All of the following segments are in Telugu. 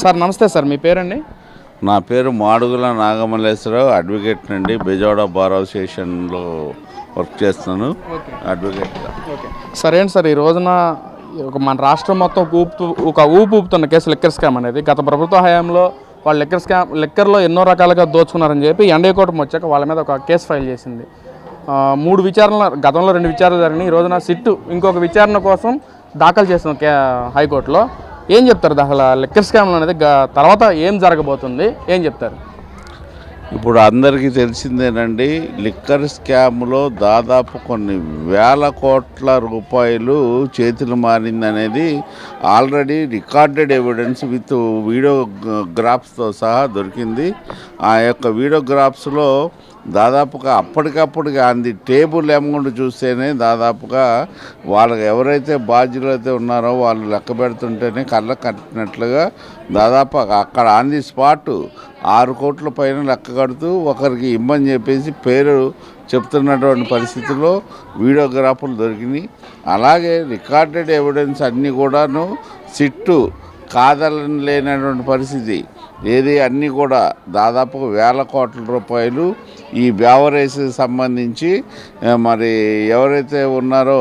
సార్ నమస్తే సార్ మీ పేరండి? నా పేరు మాడుగుల నాగమల్లేశ్వరరావు అడ్వకేట్ నుండి బెజవాడ బార్ అసోసియేషన్లో వర్క్ చేస్తున్నాను. అడ్వకేట్గా సార్ ఏంటి సార్ ఈ రోజున ఒక మన రాష్ట్రం మొత్తం ఊపుతూ ఒక ఊపు ఊపుతున్న కేసు లిక్కర్ స్కామ్ అనేది గత ప్రభుత్వ హయాంలో వాళ్ళు లిక్కర్ స్కామ్ లిక్కర్లో ఎన్నో రకాలుగా దోచుకున్నారని చెప్పి ఎన్డీఏ కోర్టు వచ్చాక వాళ్ళ మీద ఒక కేసు ఫైల్ చేసింది. మూడు విచారణలు గతంలో రెండు విచారణలు జరిగినాయి. ఈ రోజున సిట్టు ఇంకొక విచారణ కోసం దాఖలు చేసిన హైకోర్టులో. ఏం చెప్తారు అసలు లిక్కర్ స్కామ్లో అనేది తర్వాత ఏం జరగబోతుంది? ఏం చెప్తారు? ఇప్పుడు అందరికీ తెలిసిందేనండి లిక్కర్ స్కామ్లో దాదాపు కొన్ని వేల కోట్ల రూపాయలు చేతులు మారిందనేది already recorded evidence with video గ్రాఫ్స్తో సహా దొరికింది. ఆ యొక్క వీడియోగ్రాఫ్స్లో దాదాపుగా అప్పటికప్పుడుగా అంది టేబుల్ అమౌంట్ చూస్తేనే దాదాపుగా వాళ్ళకి ఎవరైతే బాధ్యులు అయితే ఉన్నారో వాళ్ళు లెక్క పెడుతుంటేనే కళ్ళకు కట్టినట్లుగా దాదాపు అక్కడ ఆన్ ది స్పాట్ ఆరు కోట్ల పైన లెక్క కడుతూ ఒకరికి ఇమ్మని చెప్పేసి పేరు చెప్తున్నటువంటి పరిస్థితుల్లో వీడియోగ్రాఫర్లు దొరికినాయి. అలాగే రికార్డెడ్ ఎవిడెన్స్ అన్నీ కూడాను సిట్టు కాదలని లేనటువంటి పరిస్థితి. ఏది అన్నీ కూడా దాదాపు వేల కోట్ల రూపాయలు ఈ బ్యావరేజ్ సంబంధించి మరి ఎవరైతే ఉన్నారో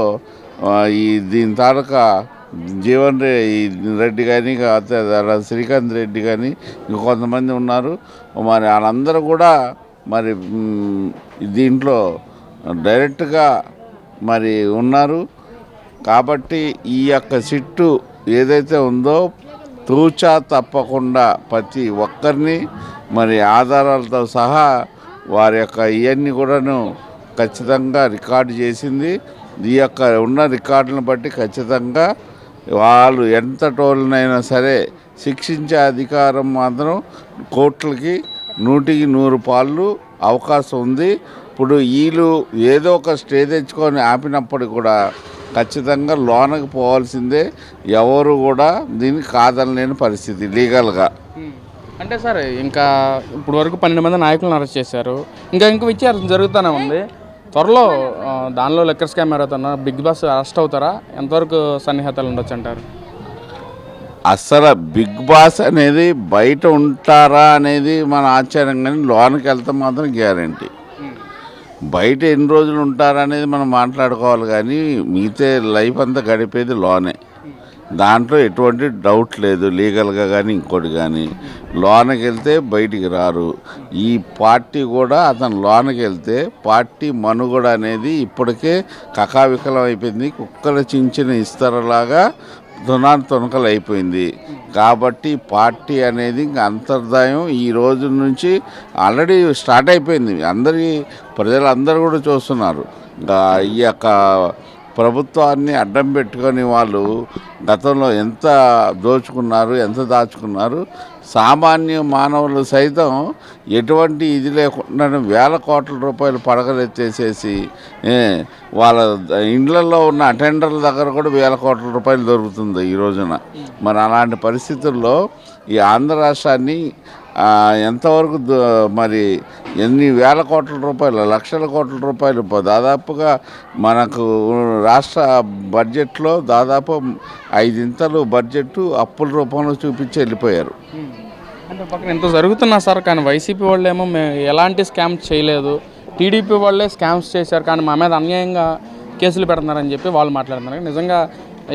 ఈ దీని తాలూకా జీవన్ రెడ్డి కానీ అలా శ్రీకాంత్ రెడ్డి కానీ ఇంకొంతమంది ఉన్నారు. మరి వాళ్ళందరూ కూడా మరి దీంట్లో డైరెక్ట్గా మరి ఉన్నారు. కాబట్టి ఈ యొక్క సిట్టు ఏదైతే ఉందో తూచా తప్పకుండా ప్రతి ఒక్కరిని మరి ఆధారాలతో సహా వారి యొక్క ఇవన్నీ కూడాను ఖచ్చితంగా రికార్డు చేసింది. ఈ యొక్క ఉన్న రికార్డులను బట్టి ఖచ్చితంగా వాళ్ళు ఎంత టోళ్ళనైనా సరే శిక్షించే అధికారం మాత్రం కోర్టులకి నూటికి నూరు పాళ్ళు అవకాశం ఉంది. ఇప్పుడు వీళ్ళు ఏదో ఒక స్టే తెచ్చుకొని ఆపినప్పుడు కూడా ఖచ్చితంగా లోనకి పోవాల్సిందే ఎవరు కూడా దీన్ని కాదనలేని పరిస్థితి లీగల్గా. అంటే సార్ ఇంకా ఇప్పుడు వరకు పన్నెండు మంది నాయకులను అరెస్ట్ చేశారు. ఇంకా ఇంకా విచారణ జరుగుతూనే ఉంది. త్వరలో దానిలో లెక్కర్ స్కామ్ అవుతున్నారు బిగ్ బాస్ అరెస్ట్ అవుతారా? ఎంతవరకు సన్నిహితాలు ఉండొచ్చు అంటారు? అసలు బిగ్ బాస్ అనేది బయట ఉంటారా అనేది మన ఆశ్చర్యం కానీ లోనకి వెళ్తే మాత్రం గ్యారంటీ. బయట ఎన్ని రోజులు ఉంటారనేది మనం మాట్లాడుకోవాలి కానీ మిగతా లైఫ్ అంతా గడిపేది లోనే. దాంట్లో ఎటువంటి డౌట్ లేదు. లీగల్గా కానీ ఇంకోటి కానీ లోనకి వెళ్తే బయటికి రారు. ఈ పార్టీ కూడా అతను లోనకి వెళ్తే పార్టీ మనుగడ అనేది ఇప్పటికే కకావికలం అయిపోయింది. కుక్కల చించిన ఇస్తరలాగా తునాలు తునకలు అయిపోయింది. కాబట్టి పార్టీ అనేది ఇంకా అంతర్దాయం ఈ రోజు నుంచి ఆల్రెడీ స్టార్ట్ అయిపోయింది. అందరి ప్రజలందరూ కూడా చూస్తున్నారు. ఈ యొక్క ప్రభుత్వాన్ని అడ్డం పెట్టుకొని వాళ్ళు గతంలో ఎంత దోచుకున్నారు ఎంత దాచుకున్నారు సామాన్య మానవులు సైతం ఎటువంటి ఇది లేకుండా వేల కోట్ల రూపాయలు పడగలెత్తేసేసి వాళ్ళ ఇండ్లలో ఉన్న అటెండర్ల దగ్గర కూడా వేల కోట్ల రూపాయలు దొరుకుతుంది ఈ రోజున. మరి అలాంటి పరిస్థితుల్లో ఈ ఆంధ్ర రాష్ట్రాన్ని ఎంతవరకు మరి ఎన్ని వేల కోట్ల రూపాయలు లక్షల కోట్ల రూపాయలు దాదాపుగా మనకు రాష్ట్ర బడ్జెట్లో దాదాపు ఐదింతలు బడ్జెట్ అప్పుల రూపంలో చూపించి వెళ్ళిపోయారు. అంటే పక్కన ఎంత జరుగుతున్నా సార్ కానీ వైసీపీ వాళ్ళు ఏమో ఎలాంటి స్కామ్స్ చేయలేదు. టీడీపీ వాళ్ళే స్కామ్స్ చేశారు కానీ మా మీద అన్యాయంగా కేసులు పెడుతున్నారని చెప్పి వాళ్ళు మాట్లాడుతున్నారు. నిజంగా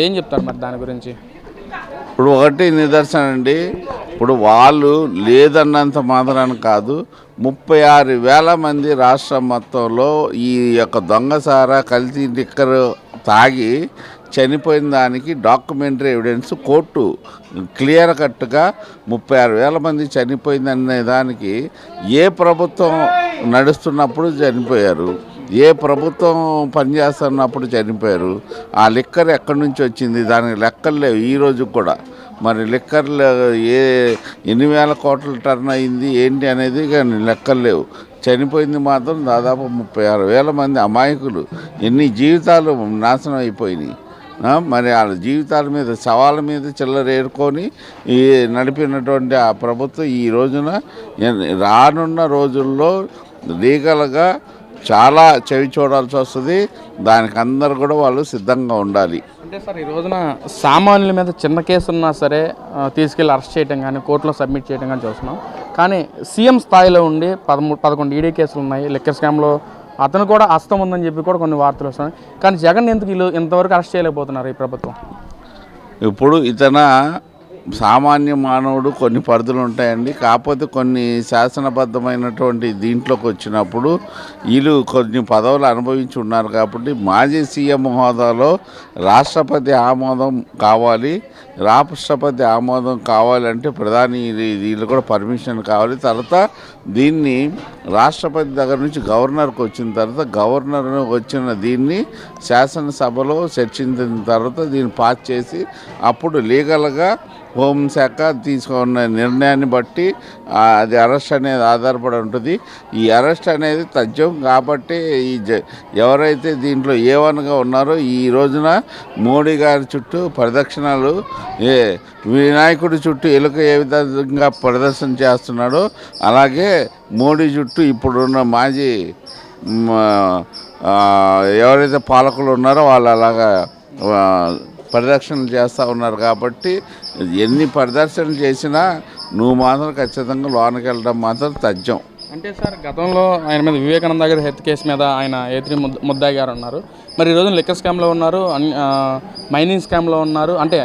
ఏం చెప్తారు మరి దాని గురించి? ఇప్పుడు ఒకటి నిదర్శనం అండి. ఇప్పుడు వాళ్ళు లేదన్నంత మాత్రాన కాదు ముప్పై ఆరు వేల మంది రాష్ట్రం మొత్తంలో ఈ యొక్క దొంగసారా కల్తీ లిక్కర్ తాగి చనిపోయిన దానికి డాక్యుమెంటరీ ఎవిడెన్స్ కోర్టు క్లియర్ కట్గా ముప్పై ఆరు వేల మంది చనిపోయిందనే దానికి ఏ ప్రభుత్వం నడుస్తున్నప్పుడు చనిపోయారు ఏ ప్రభుత్వం పనిచేస్తున్నప్పుడు చనిపోయారు ఆ లిక్కర్ ఎక్కడి నుంచి వచ్చింది దానికి లెక్కలు లేవు ఈరోజు కూడా. మరి లెక్కర్లు ఏ ఎన్ని వేల కోట్ల టర్న్ అయింది ఏంటి అనేది కానీ లెక్కలు లేవు. చనిపోయింది మాత్రం దాదాపు ముప్పై ఆరు వేల మంది అమాయకులు. ఎన్ని జీవితాలు నాశనం అయిపోయినాయి. మరి వాళ్ళ జీవితాల మీద సవాళ్ళ మీద చిల్లరేరుకొని ఈ నడిపినటువంటి ఆ ప్రభుత్వం ఈ రోజున రానున్న రోజుల్లో లీగల్గా చాలా చెవి చూడాల్సి వస్తుంది. దానికి అందరు కూడా వాళ్ళు సిద్ధంగా ఉండాలి. అంటే సార్ ఈ రోజున సామాన్యుల మీద చిన్న కేసు ఉన్నా సరే తీసుకెళ్ళి అరెస్ట్ చేయడం కానీ కోర్టులో సబ్మిట్ చేయడం కానీ చూస్తున్నాం. కానీ సీఎం స్థాయిలో ఉండి పదమూడు పదకొండు ఈడీ కేసులు ఉన్నాయి. లిక్కర్ స్కామ్లో అతను కూడా హస్తం ఉందని చెప్పి కూడా కొన్ని వార్తలు వస్తున్నాయి. కానీ జగన్ ఎందుకు వీళ్ళు ఇంతవరకు అరెస్ట్ చేయలేకపోతున్నారు ఈ ప్రభుత్వం? ఇప్పుడు ఇతన సామాన్య మానవుడు కొన్ని పరిధులు ఉంటాయండి. కాకపోతే కొన్ని శాసనబద్ధమైనటువంటి దీంట్లోకి వచ్చినప్పుడు వీళ్ళు కొన్ని పదవులు అనుభవించి ఉన్నారు కాబట్టి మాజీ సీఎం హోదాలో రాష్ట్రపతి ఆమోదం కావాలి. రాష్ట్రపతి ఆమోదం కావాలంటే ప్రధాని వీళ్ళు కూడా పర్మిషన్ కావాలి. తర్వాత దీన్ని రాష్ట్రపతి దగ్గర నుంచి గవర్నర్కి వచ్చిన తర్వాత గవర్నర్ వచ్చిన దీన్ని శాసనసభలో చర్చించిన తర్వాత దీన్ని పాస్ చేసి అప్పుడు లీగల్గా హోంశాఖ తీసుకున్న నిర్ణయాన్ని బట్టి అది అరెస్ట్ అనేది ఆధారపడి ఉంటుంది. ఈ అరెస్ట్ అనేది తథ్యం కాబట్టి ఈ జ- ఎవరైతే దీంట్లో ఏవన్గా ఉన్నారో ఈ రోజున మోడీ గారి చుట్టూ ప్రదక్షిణాలు ఏ వినాయకుడి చుట్టూ ఎలుక ఏ విధంగా ప్రదర్శన చేస్తున్నాడో అలాగే మోడీ చుట్టూ ఇప్పుడున్న మాజీ ఎవరైతే పాలకులు ఉన్నారో వాళ్ళు అలాగా పరిరక్షణలు చేస్తూ ఉన్నారు కాబట్టి ఎన్ని ప్రదర్శనలు చేసినా నువ్వు మాత్రం ఖచ్చితంగా లోనకి వెళ్ళడం మాత్రం తథ్యం. అంటే సార్ గతంలో ఆయన మీద వివేకానంద గారి హెత్ కేసు మీద ఆయన ఏత్రి ముద్ద ముద్దాయి గారు ఉన్నారు. మరి ఈ రోజున లిక్కర్ స్కామ్లో ఉన్నారు మైనింగ్ స్కామ్లో ఉన్నారు. అంటే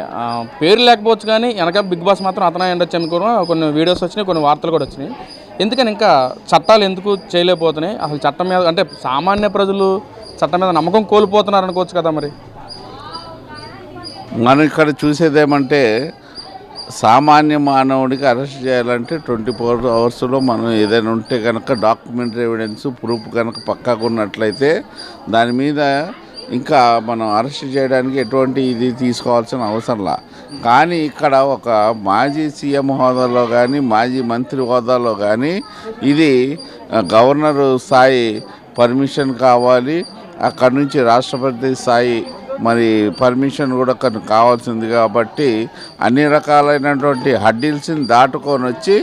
పేరు లేకపోవచ్చు కానీ వెనక బిగ్ బాస్ మాత్రం అతనే ఉండొచ్చు అని కూడా కొన్ని వీడియోస్ వచ్చినాయి కొన్ని వార్తలు కూడా వచ్చినాయి. ఎందుకని ఇంకా చట్టాలు ఎందుకు చేయలేకపోతున్నాయి? అసలు చట్టం మీద అంటే సామాన్య ప్రజలు చట్టం మీద నమ్మకం కోల్పోతున్నారు అనుకోవచ్చు కదా మరి. మనం ఇక్కడ చూసేదేమంటే సామాన్య మానవుడికి అరెస్ట్ చేయాలంటే ట్వంటీ ఫోర్ అవర్స్లో మనం ఏదైనా ఉంటే కనుక డాక్యుమెంటరీ ఎవిడెన్స్ ప్రూఫ్ కనుక పక్కాగా ఉన్నట్లయితే దాని మీద ఇంకా మనం అరెస్ట్ చేయడానికి ఎటువంటి ఇది తీసుకోవాల్సిన అవసరంలా కానీ ఇక్కడ ఒక మాజీ సీఎం హోదాలో కానీ మాజీ మంత్రి హోదాలో కానీ ఇది గవర్నరు గవర్నర్ స్థాయి పర్మిషన్ కావాలి. అక్కడి నుంచి రాష్ట్రపతి స్థాయి మరి పర్మిషన్ కూడా కొన్ని కావాల్సింది కాబట్టి అన్ని రకాలైనటువంటి హడ్డిల్స్ని దాటుకొని వచ్చి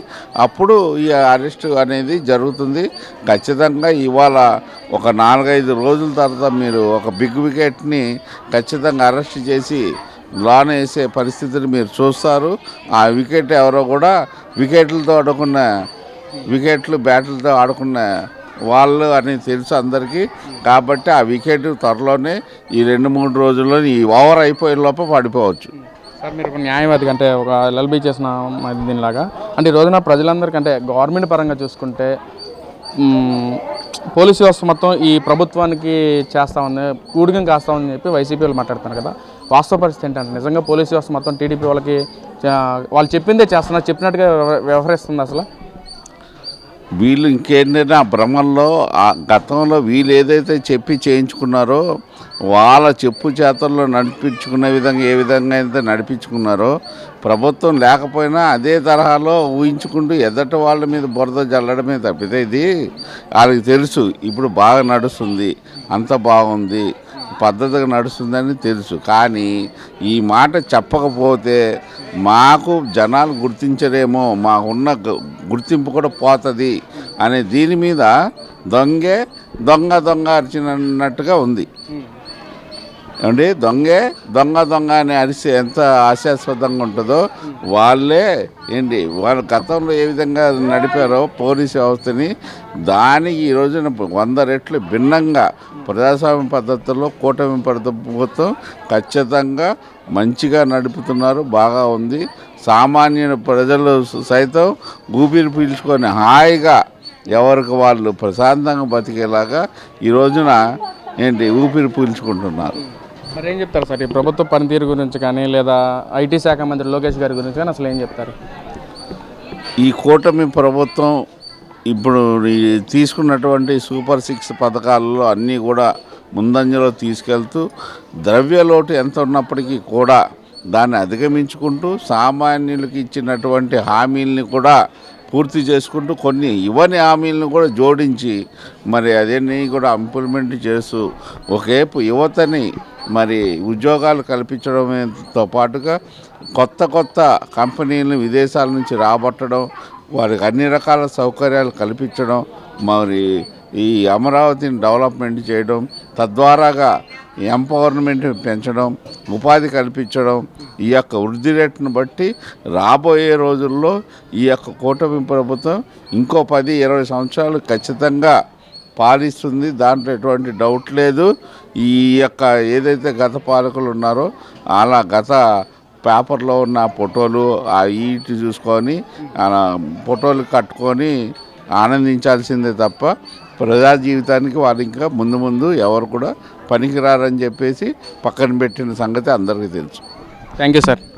అప్పుడు ఈ అరెస్ట్ అనేది జరుగుతుంది. ఖచ్చితంగా ఇవాళ ఒక నాలుగైదు రోజుల తర్వాత మీరు ఒక బిగ్ వికెట్ని ఖచ్చితంగా అరెస్ట్ చేసి లాన్ వేసే పరిస్థితిని మీరు చూస్తారు. ఆ వికెట్ ఎవరో కూడా వికెట్లతో ఆడుకున్న వికెట్లు బ్యాట్లతో ఆడుకున్న వాళ్ళు అని తెలుసు అందరికీ. కాబట్టి ఆ వికెట్ త్వరలోనే ఈ రెండు మూడు రోజుల్లో ఈ ఓవర్ అయిపోయే లోపల పడిపోవచ్చు. సార్ మీరు న్యాయవాది అంటే ఒక ఎల్ఎల్బి చేసిన దీనిలాగా. అంటే ఈ రోజున ప్రజలందరికీ అంటే గవర్నమెంట్ పరంగా చూసుకుంటే పోలీస్ పోలీసు వ్యవస్థ మొత్తం ఈ ప్రభుత్వానికి చేస్తా ఉంది కూడికం కాస్తా ఉందని చెప్పి వైసీపీ వాళ్ళు మాట్లాడుతున్నారు కదా. వాస్తవ పరిస్థితి ఏంటంటే నిజంగా పోలీసు వ్యవస్థ మొత్తం టీడీపీ వాళ్ళకి వాళ్ళు చెప్పిందే చేస్తున్నారు చెప్పినట్టుగా వ్యవహరిస్తుంది అసలు. వీళ్ళు ఇంకేంటంటే ఆ భ్రమల్లో ఆ గతంలో వీళ్ళు ఏదైతే చెప్పి చేయించుకున్నారో వాళ్ళ చెప్పు చేతల్లో నడిపించుకునే విధంగా ఏ విధంగా అయితే నడిపించుకున్నారో ప్రభుత్వం లేకపోయినా అదే తరహాలో ఊహించుకుంటూ ఎదట వాళ్ళ మీద బురద జల్లడమే తప్పితే ఇది వాళ్ళకి తెలుసు ఇప్పుడు బాగా నడుస్తుంది అంత బాగుంది పద్ధతిగా నడుస్తుందని తెలుసు. కానీ ఈ మాట చెప్పకపోతే మాకు జనాలు గుర్తించరేమో మాకున్న గుర్తింపు కూడా పోతుంది అనే దీని మీద దొంగే దొంగ దొంగ అరిచినట్టుగా ఉంది. ఏమండి? దొంగే దొంగ దొంగ అని అరిసి ఎంత ఆశాస్పదంగా ఉంటుందో వాళ్ళే ఏంటి వాళ్ళ గతంలో ఏ విధంగా నడిపారో పోలీసు వ్యవస్థని దానికి ఈ రోజున వంద రెట్లు భిన్నంగా ప్రజాస్వామ్య పద్ధతుల్లో కూటమి ప్రభుత్వం ఖచ్చితంగా మంచిగా నడుపుతున్నారు బాగా ఉంది. సామాన్య ప్రజలు సైతం ఊపిరి పీల్చుకొని హాయిగా ఎవరికి వాళ్ళు ప్రశాంతంగా బతికేలాగా ఈ రోజున ఏంటి ఊపిరి పీల్చుకుంటున్నారు. మరి ఏం చెప్తారు సార్? ఈ ప్రభుత్వ పనితీరు గురించి కానీ లేదా ఐటీ శాఖ మంత్రి లోకేష్ గారి గురించి కానీ అసలు ఏం చెప్తారు? ఈ కూటమి ప్రభుత్వం ఇప్పుడు తీసుకున్నటువంటి సూపర్ సిక్స్ పథకాలలో అన్నీ కూడా ముందంజలో తీసుకెళ్తూ ద్రవ్యలోటు ఎంత ఉన్నప్పటికీ కూడా దాన్ని అధిగమించుకుంటూ సామాన్యులకి ఇచ్చినటువంటి హామీల్ని కూడా పూర్తి చేసుకుంటూ కొన్ని ఇవ్వని హామీలను కూడా జోడించి మరి అదేని కూడా ఇంప్లిమెంట్ చేస్తూ ఒకవైపు యువతని మరి ఉద్యోగాలు కల్పించడంతో పాటుగా కొత్త కొత్త కంపెనీలను విదేశాల నుంచి రాబట్టడం వారికి అన్ని రకాల సౌకర్యాలు కల్పించడం మరి ఈ అమరావతిని డెవలప్మెంట్ చేయడం తద్వారాగా ఎంపవర్మెంట్ పెంచడం ఉపాధి కల్పించడం ఈ యొక్క వృద్ధి రేటును బట్టి రాబోయే రోజుల్లో ఈ యొక్క కూటమి ప్రభుత్వం ఇంకో పది ఇరవై సంవత్సరాలు ఖచ్చితంగా పాలిస్తుంది. దాంట్లో ఎటువంటి డౌట్ లేదు. ఈ యొక్క ఏదైతే గత పాలకులు ఉన్నారో అలా గత పేపర్లో ఉన్న ఫోటోలు ఆ ఈటి చూసుకొని ఆ ఫోటోలు కట్టుకొని ఆనందించాల్సిందే తప్ప ప్రజా జీవితానికి వాళ్ళు ఇంకా ముందు ముందు ఎవరు కూడా పనికిరారని చెప్పేసి పక్కన పెట్టిన సంగతి అందరికీ తెలుసు. Thank you sir